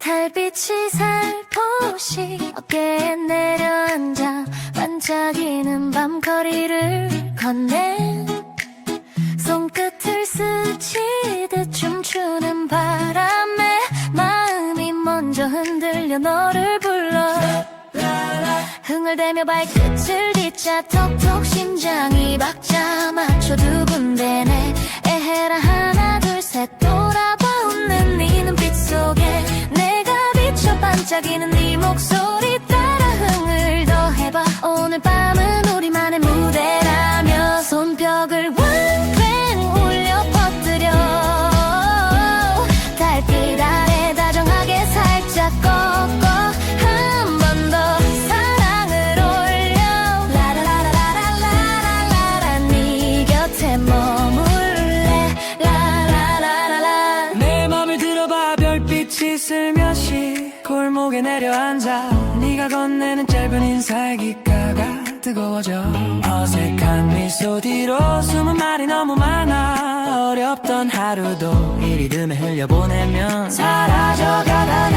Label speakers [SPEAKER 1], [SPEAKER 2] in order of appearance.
[SPEAKER 1] 달빛이 살포시 어깨에 내려앉아 반짝이는 밤거리를 건네. 손끝을 스치듯 춤추는 바람에 마음이 먼저 흔들려 너를 불러. 흥얼대며 발끝을 딛자 톡톡 심장이 박자 반짝이는 네 목소리
[SPEAKER 2] 별빛이 슬며시 골목에 내려앉아 네가 건네는 짧은 인사의 귓가가 뜨거워져 어색한 미소 뒤로 숨은 말이 너무 많아 어렵던 하루도 이 리듬에 흘려보내면 사라져가다네